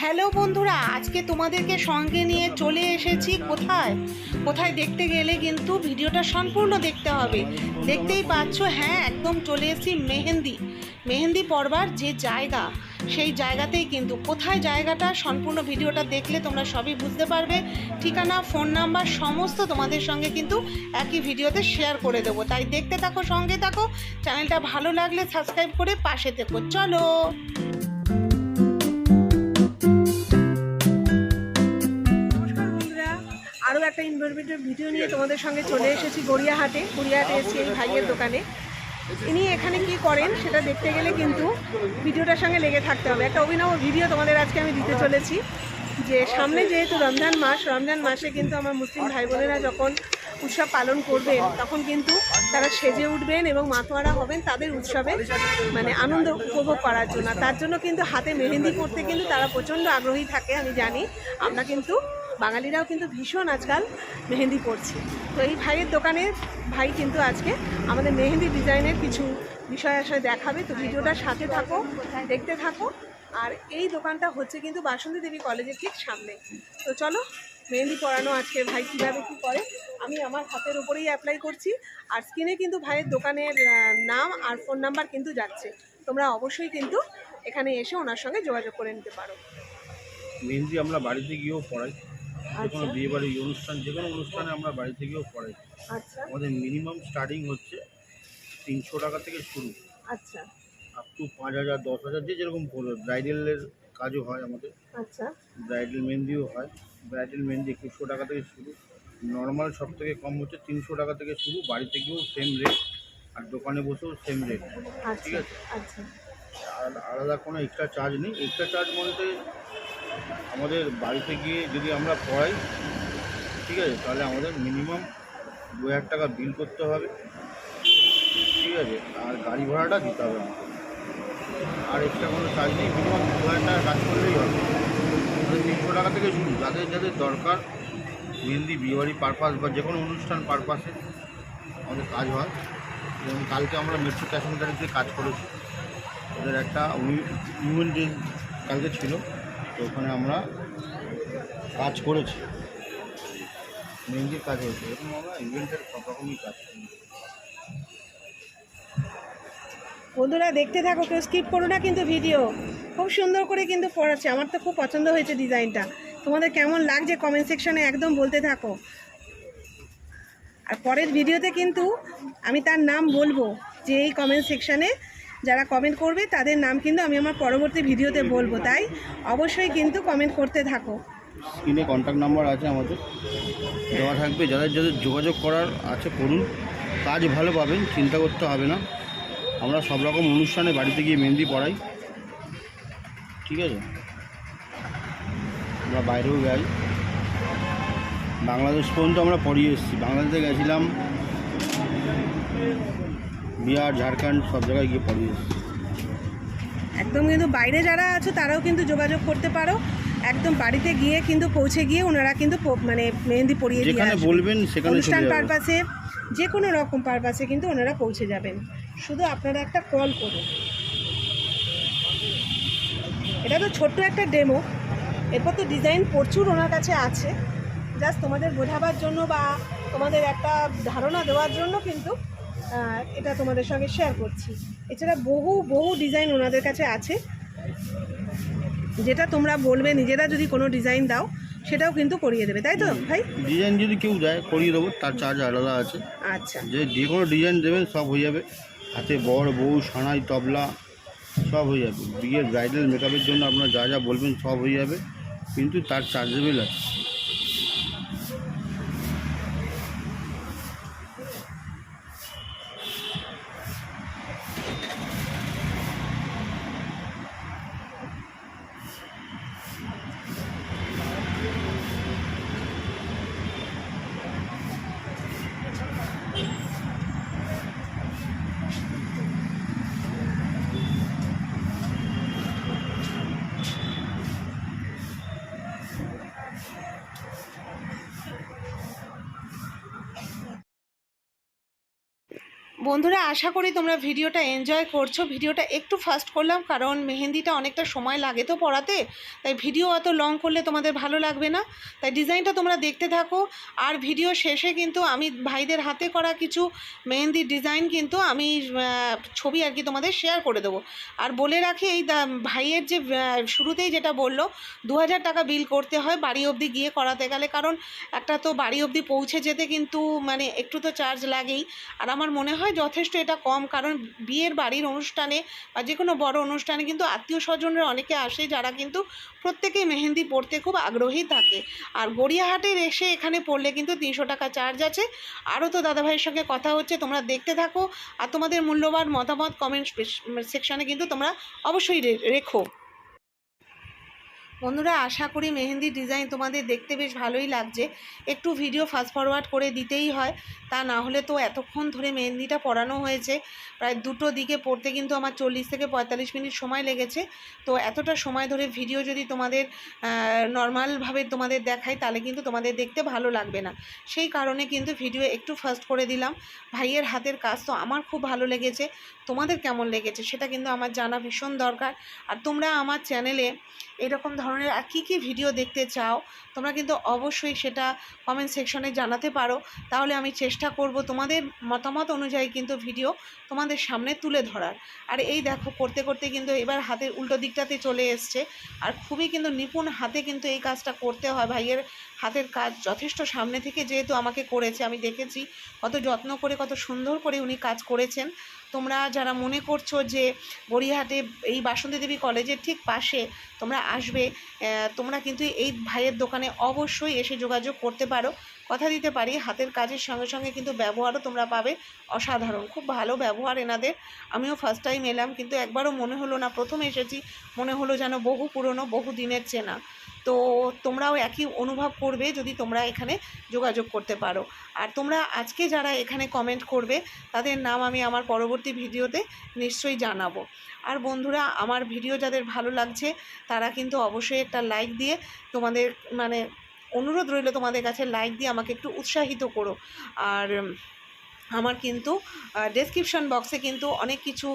Hello বন্ধুরা, আজকে তোমাদেরকে সঙ্গে নিয়ে চলে এসেছি কোথায়? কোথায় দেখতে গেলে কিন্তু ভিডিওটা সম্পূর্ণ দেখতে হবে। দেখতেই পাচ্ছ হ্যাঁ একদম চলে এসেছি মেহেন্দি। মেহেন্দি পড়বার যে জায়গা, সেই জায়গাতেই কিন্তু। কোথায় জায়গাটা, সম্পূর্ণ ভিডিওটা দেখলে তোমরা সবই বুঝতে পারবে। ঠিকানা ফোন নাম্বার সমস্ত তোমাদের সঙ্গে কিন্তু একই ভিডিওতে শেয়ার করে দেবো। তাই দেখতে থাকো, সঙ্গে থাকো। চ্যানেলটা ভালো লাগলে সাবস্ক্রাইব করে পাশে থেকো। চলো! একটা ইনভরমেটিভ ভিডিও নিয়ে তোমাদের সঙ্গে চলে এসেছি গড়িয়াহাটে। গড়িয়াহাটে এসেছি এই ভাইয়ের দোকানে। ইনি এখানে কি করেন সেটা দেখতে গেলে কিন্তু ভিডিওটার সঙ্গে লেগে থাকতে হবে। একটা অভিনব ভিডিও তোমাদের আজকে আমি দিতে চলেছি, যে সামনে যেহেতু রমজান মাস, রমজান মাসে কিন্তু আমার মুসলিম ভাই বোনেরা যখন উৎসব পালন করবেন, তখন কিন্তু তারা সেজে উঠবেন এবং মাতোয়ারা হবেন তাদের উৎসবে মানে আনন্দ উপভোগ করার জন্য। তার জন্য কিন্তু হাতে মেহেন্দি করতে কিন্তু তারা প্রচণ্ড আগ্রহী থাকে, আমি জানি। আমরা কিন্তু বাঙালিরাও কিন্তু ভীষণ আজকাল মেহেন্দি পরছি। তো এই ভাইয়ের দোকানে ভাই কিন্তু আজকে আমাদের মেহেন্দি ডিজাইনের কিছু বিষয় আসলে দেখাবে। তো ভিডিওটা সাথে থাকো, দেখতে থাকো। আর এই দোকানটা হচ্ছে কিন্তু বাসন্তী দেবী কলেজের ঠিক সামনে। তো চলো, মেহেন্দি পরানো আজকে ভাই কীভাবে কী করে, আমি আমার হাতের উপরেই অ্যাপ্লাই করছি। আর স্ক্রিনে কিন্তু ভাইয়ের দোকানের নাম আর ফোন নাম্বার কিন্তু যাচ্ছে। তোমরা অবশ্যই কিন্তু এখানে এসে ওনার সঙ্গে যোগাযোগ করে নিতে পারো। মেহেন্দি আমরা বাড়িতে গিয়েও পড়াই যে কোনো আচ্ছা। বিয়ে বাড়ি অনুষ্ঠান যে কোনো অনুষ্ঠানে আমরা বাড়ি থেকেও পড়াই। আচ্ছা। আমাদের মিনিমাম স্টার্টিং হচ্ছে তিনশো টাকা থেকে শুরু। আচ্ছা। আপ টু পাঁচ হাজার দশ হাজার যে যেরকম পড়বে ব্রাইডালের কাজও হয় আমাদের। আচ্ছা। ব্রাইডাল মেহেন্দিও হয়। ব্রাইডাল মেহেন্দি একুশশো টাকা থেকে শুরু। নর্মাল সব থেকে কম হচ্ছে তিনশো টাকা থেকে শুরু। বাড়ি থেকেও সেম রেট আর দোকানে বসেও সেম রেট ঠিক আচ্ছা আছে? আর আলাদা কোনো এক্সট্রা চার্জ নেই। এক্সট্রা চার্জ বলতে আমাদের বাড়িতে গিয়ে যদি আমরা পড়াই, ঠিক আছে, তাহলে আমাদের মিনিমাম দু হাজার টাকা বিল করতে হবে, ঠিক আছে, আর গাড়ি ভাড়াটা দিতে হবে আর এক্সট্রা কোনো চার্জ নেই মিনিমাম দু হাজার টাকা কাজ করলেই হবে। তিনশো টাকা থেকে শুরু, যাদের যাদের দরকার, মেহেন্দি, বিয়েবাড়ি পারপাস বা যে কোনো অনুষ্ঠান পারপাসে আমাদের কাজ হয়। যেমন কালকে আমরা মেট্রো ক্যাশ সেন্টারে কাজ করেছি, ওদের একটা উইমেন ডে কালকে ছিল। তো ওখানে আমরা কাজ করেছি। মেহেন্দির কাজ হয়েছে, এরকম আমরা ইভেন্টের সব রকমই কাজ বন্ধুরা, দেখতে থাকো, কেউ স্কিপ করো না কিন্তু ভিডিও খুব সুন্দর করে কিন্তু পড়াচ্ছে আমার তো খুব পছন্দ হয়েছে ডিজাইনটা তোমাদের কেমন লাগছে কমেন্ট সেকশনে একদম বলতে থাকো। আর পরের ভিডিওতে কিন্তু আমি তার নাম বলব যে এই কমেন্ট সেকশনে যারা কমেন্ট করবে, তাদের নাম কিন্তু আমি আমার পরবর্তী ভিডিওতে বলব। তাই অবশ্যই কিন্তু কমেন্ট করতে থাকো। স্ক্রিনে কন্ট্যাক্ট নাম্বার আছে আমাদের। দেওয়া থাকবে। যাদের যাদের যোগাযোগ করার আছে, করুন। কাজ ভালো পাবেন, চিন্তা করতে হবে না। আমরা সব রকম অনুষ্ঠানে বাড়িতে গিয়ে মেহেন্দি পড়াই। ঠিক আছে? আমরা বাইরেও যাই। বাংলাদেশ পর্যন্ত আমরা পড়িয়ে এসেছি। বাংলাদেশে গেছিলাম বিহার ঝাড়খণ্ড সব জায়গায় গিয়ে পড়িয়ে একদম কিন্তু বাইরে যারা আছো তারাও কিন্তু যোগাযোগ করতে পারো। একদম বাড়িতে গিয়ে কিন্তু পৌঁছে গিয়ে ওনারা কিন্তু মানে মেহেন্দি পরিয়ে দিয়ে যেখানে। বলবেন সেখানে অনুষ্ঠান পারপাসে যে কোনো রকম পারপাসে কিন্তু ওনারা পৌঁছে যাবেন। শুধু আপনারা একটা কল করুন। এটা তো ছোট্ট একটা ডেমো। এরপর তো ডিজাইন প্রচুর ওনার কাছে আছে। জাস্ট তোমাদের বোঝাবার জন্য বা তোমাদের একটা ধারণা দেওয়ার জন্য কিন্তু এটা তোমাদের সঙ্গে শেয়ার করছি। এছাড়া বহু বহু ডিজাইন ওনাদের কাছে আছে। যেটা তোমরা বলবে নিজেরা যদি কোনো ডিজাইন দাও সেটাও কিন্তু করিয়ে দেবে তাই তো ভাই? ডিজাইন যদি কেউ দেয় করিয়ে দেবো তার চার্জ আলাদা আছে। আচ্ছা। যে যে কোনো ডিজাইন দেবেন সব হয়ে যাবে। হাতে বড় বউ সানাই তবলা সব হয়ে যাবে। বিয়ের ব্রাইডাল মেকআপের জন্য আপনারা যা যা বলবেন সব হয়ে যাবে। কিন্তু তার চার্জেবল আছে। বন্ধুরা, আশা করি তোমরা ভিডিওটা এনজয় করছ। ভিডিওটা একটু ফাস্ট করলাম কারণ মেহেন্দিটা অনেকটা সময় লাগে তো পড়াতে। তাই ভিডিও অত লং করলে তোমাদের ভালো লাগবে না। তাই ডিজাইনটা তোমরা দেখতে থাকো। আর ভিডিও শেষে কিন্তু আমি ভাইদের হাতে করা কিছু মেহেন্দির ডিজাইন কিন্তু আমি ছবি আর কি তোমাদের শেয়ার করে দেবো। আর বলে রাখি, এই ভাইয়ের যে শুরুতেই যেটা বলল দু হাজার টাকা বিল করতে হয় বাড়ি অবধি গিয়ে করাতে গেলে। কারণ একটা তো বাড়ি অবধি পৌঁছে যেতে কিন্তু মানে একটু তো চার্জ লাগেই। আর আমার মনে হয় যথেষ্ট এটা কম, কারণ বিয়ের বাড়ির অনুষ্ঠানে বা যে কোনো বড় অনুষ্ঠানে কিন্তু আত্মীয় স্বজনরা অনেকে আসে যারা কিন্তু প্রত্যেকেই মেহেন্দি পড়তে খুব আগ্রহী থাকে। আর গড়িয়াহাটের এসে এখানে পড়লে কিন্তু তিনশো টাকা চার্জ আছে। আরও তো দাদাভাইয়ের সঙ্গে কথা হচ্ছে, তোমরা দেখতে থাকো। আর তোমাদের মূল্যবান মতামত কমেন্ট সেকশানে কিন্তু তোমরা অবশ্যই রেখো। বন্ধুরা, আশা করি মেহেন্দির ডিজাইন তোমাদের দেখতে বেশ ভালোই লাগছে। একটু ভিডিও ফাস্ট ফরওয়ার্ড করে দিতেই হয়, তা না হলে তো এতক্ষণ ধরে মেহেন্দিটা পড়ানো হয়েছে। প্রায় দুটো দিকে পড়তে কিন্তু আমার চল্লিশ থেকে পঁয়তাল্লিশ মিনিট সময় লেগেছে। তো এতটা সময় ধরে ভিডিও যদি তোমাদের নর্মালভাবে তোমাদের দেখাই, তাহলে কিন্তু তোমাদের দেখতে ভালো লাগবে না। সেই কারণে কিন্তু ভিডিও একটু ফাস্ট করে দিলাম। ভাইয়ের হাতের কাজ তো আমার খুব ভালো লেগেছে। তোমাদের কেমন লেগেছে সেটা কিন্তু আমার জানা ভীষণ দরকার। আর তোমরা আমার চ্যানেলে এরকম ধরনের আর কী কী ভিডিও দেখতে চাও, তোমরা কিন্তু অবশ্যই সেটা কমেন্ট সেকশনে জানাতে পারো। তাহলে আমি চেষ্টা করব তোমাদের মতামত অনুযায়ী কিন্তু ভিডিও তোমাদের সামনে তুলে ধরার। আর এই দেখো, করতে করতে কিন্তু এবার হাতের উল্টো দিকটাতে চলে এসছে। আর খুবই কিন্তু নিপুণ হাতে কিন্তু এই কাজটা করতে হয়। ভাইয়ের হাতের কাজ যথেষ্ট সামনে থেকে যেহেতু আমাকে করেছে, আমি দেখেছি কত যত্ন করে, কত সুন্দর করে উনি কাজ করেছেন। তোমরা যারা মনে করছ যে গড়িয়াহাটে এই বাসন্তী দেবী কলেজের ঠিক পাশে তোমরা আসবে তোমরা কিন্তু এই ভাইয়ের দোকানে অবশ্যই এসে যোগাযোগ করতে পারো। কথা দিতে পারি। হাতের কাজের সঙ্গে সঙ্গে কিন্তু ব্যবহারও তোমরা পাবে। অসাধারণ, খুব ভালো ব্যবহার এনাদের। আমিও ফার্স্ট টাইম এলাম, কিন্তু একবারও মনে হলো না। প্রথম এসেছি, মনে হলো যেন বহু পুরনো, বহু দিনের চেনা। তো তোমরাও একই অনুভব করবে যদি তোমরা এখানে যোগাযোগ করতে পারো। আর তোমরা আজকে যারা এখানে কমেন্ট করবে, তাদের নাম আমি আমার পরবর্তী ভিডিওতে নিশ্চয়ই জানাব। আর বন্ধুরা, আমার ভিডিও যাদের ভালো লাগছে, তারা কিন্তু অবশ্যই একটা লাইক দিয়ে তোমাদের মানে অনুরোধ রইল তোমাদের কাছে লাইক দিয়ে আমাকে একটু উৎসাহিত করো। আর আমার কিন্তু ডেসক্রিপশন বক্সে কিন্তু অনেক কিছু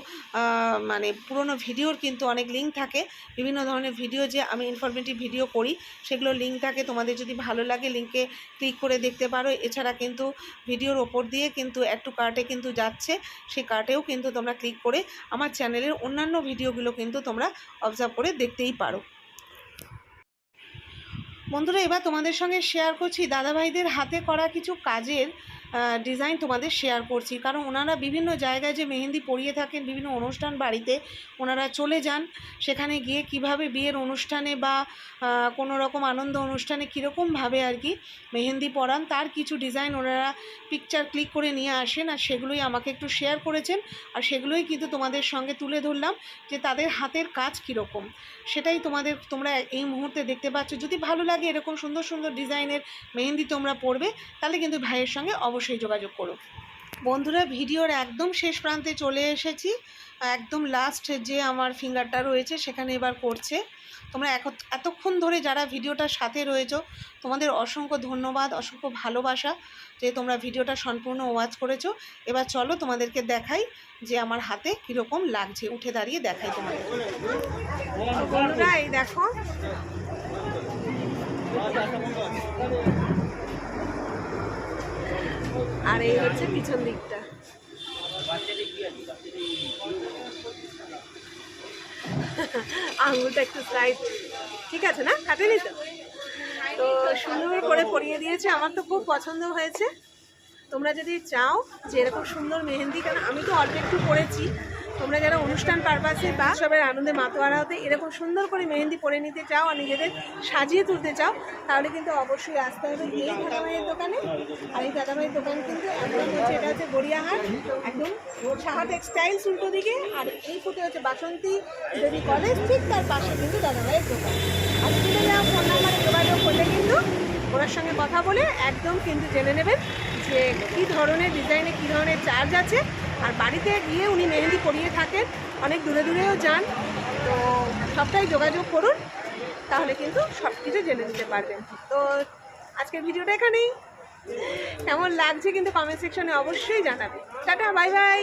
মানে পুরনো ভিডিওর কিন্তু অনেক লিঙ্ক থাকে। বিভিন্ন ধরনের ভিডিও যে আমি ইনফরমেটিভ ভিডিও করি সেগুলো লিঙ্ক থাকে। তোমাদের যদি ভালো লাগে লিঙ্কে ক্লিক করে দেখতে পারো। এছাড়া কিন্তু ভিডিওর ওপর দিয়ে কিন্তু একটু কার্টে কিন্তু যাচ্ছে। সেই কার্টেও কিন্তু তোমরা ক্লিক করে আমার চ্যানেলের অন্যান্য ভিডিওগুলো কিন্তু তোমরা অবজার্ভ করে দেখতেই পারো। বন্ধুরা এবার তোমাদের সঙ্গে শেয়ার করছি দাদাভাইদের হাতে করা কিছু কাজের ডিজাইন তোমাদের শেয়ার করছি। কারণ ওনারা বিভিন্ন জায়গায় যে মেহেন্দি পরিয়ে থাকেন, বিভিন্ন অনুষ্ঠান বাড়িতে ওনারা চলে যান। সেখানে গিয়ে কীভাবে বিয়ের অনুষ্ঠানে বা কোনো রকম আনন্দ অনুষ্ঠানে কীরকমভাবে আর কি মেহেন্দি পরান, তার কিছু ডিজাইন ওনারা পিকচার ক্লিক করে নিয়ে আসেন আর সেগুলোই আমাকে একটু শেয়ার করেছেন। আর সেগুলোই কিন্তু তোমাদের সঙ্গে তুলে ধরলাম যে তাদের হাতের কাজ কীরকম। সেটাই তোমাদের, তোমরা এই মুহূর্তে দেখতে পাচ্ছ। যদি ভালো লাগে এরকম সুন্দর সুন্দর ডিজাইনের মেহেন্দি তোমরা পরবে, তাহলে কিন্তু ভাইয়ের সঙ্গে অবশ্যই যোগাযোগ করো বন্ধুরা, ভিডিওর একদম শেষ প্রান্তে চলে এসেছি। একদম লাস্ট যে আমার ফিঙ্গারটা রয়েছে, সেখানে এবার করছে। তোমরা এতক্ষণ ধরে যারা ভিডিওটার সাথে রয়েছো, তোমাদের অসংখ্য ধন্যবাদ, অসংখ্য ভালোবাসা যে তোমরা ভিডিওটা সম্পূর্ণ ওয়াচ করেছ। এবার চলো তোমাদেরকে দেখাই যে আমার হাতে কীরকম লাগছে। উঠে দাঁড়িয়ে দেখাই তোমাদের। দেখো। আর এই হচ্ছে পিছন দিকটা। আঙুলটা একটু সাইড ঠিক আছে না? কাটেনি তো? তো সুন্দর করে পরিয়ে দিয়েছে। আমার তো খুব পছন্দ হয়েছে। তোমরা যদি চাও যে এরকম সুন্দর মেহেন্দি কেন আমি তো অল্প একটু করেছি। তোমরা যারা অনুষ্ঠান পারপাসে বা সবের আনন্দে মাতোয়ারা হতে এরকম সুন্দর করে মেহেন্দি পরে নিতে চাও আর নিজেদের সাজিয়ে তুলতে চাও, তাহলে কিন্তু অবশ্যই আসতে হবে এই দাদাভাইয়ের দোকানে। আর এই দাদাভাইয়ের দোকান কিন্তু একদম হচ্ছে এটা হচ্ছে গড়িয়াহাট, একদম সাহা টেক্সটাইলস উল্টো দিকে। আর এই ফুটে হচ্ছে বাসন্তী দেবী কলেজ, ঠিক তার পাশে কিন্তু দাদাভাইয়ের দোকান। আর ফোন নাম্বারে যোগাযোগ করলে কিন্তু ওনার সঙ্গে কথা বলে একদম কিন্তু জেনে নেবেন যে কী ধরনের ডিজাইনে কী ধরনের চার্জ আছে। আর বাড়িতে গিয়ে উনি মেহেন্দি করিয়ে থাকেন, অনেক দূরে দূরেও যান। তো সবটাই যোগাযোগ করুন, তাহলে কিন্তু সব কিছু জেনে নিতে পারবেন। তো আজকের ভিডিওটা এখানেই। কেমন লাগছে কিন্তু কমেন্ট সেকশনে অবশ্যই জানাবে টাটা বাই বাই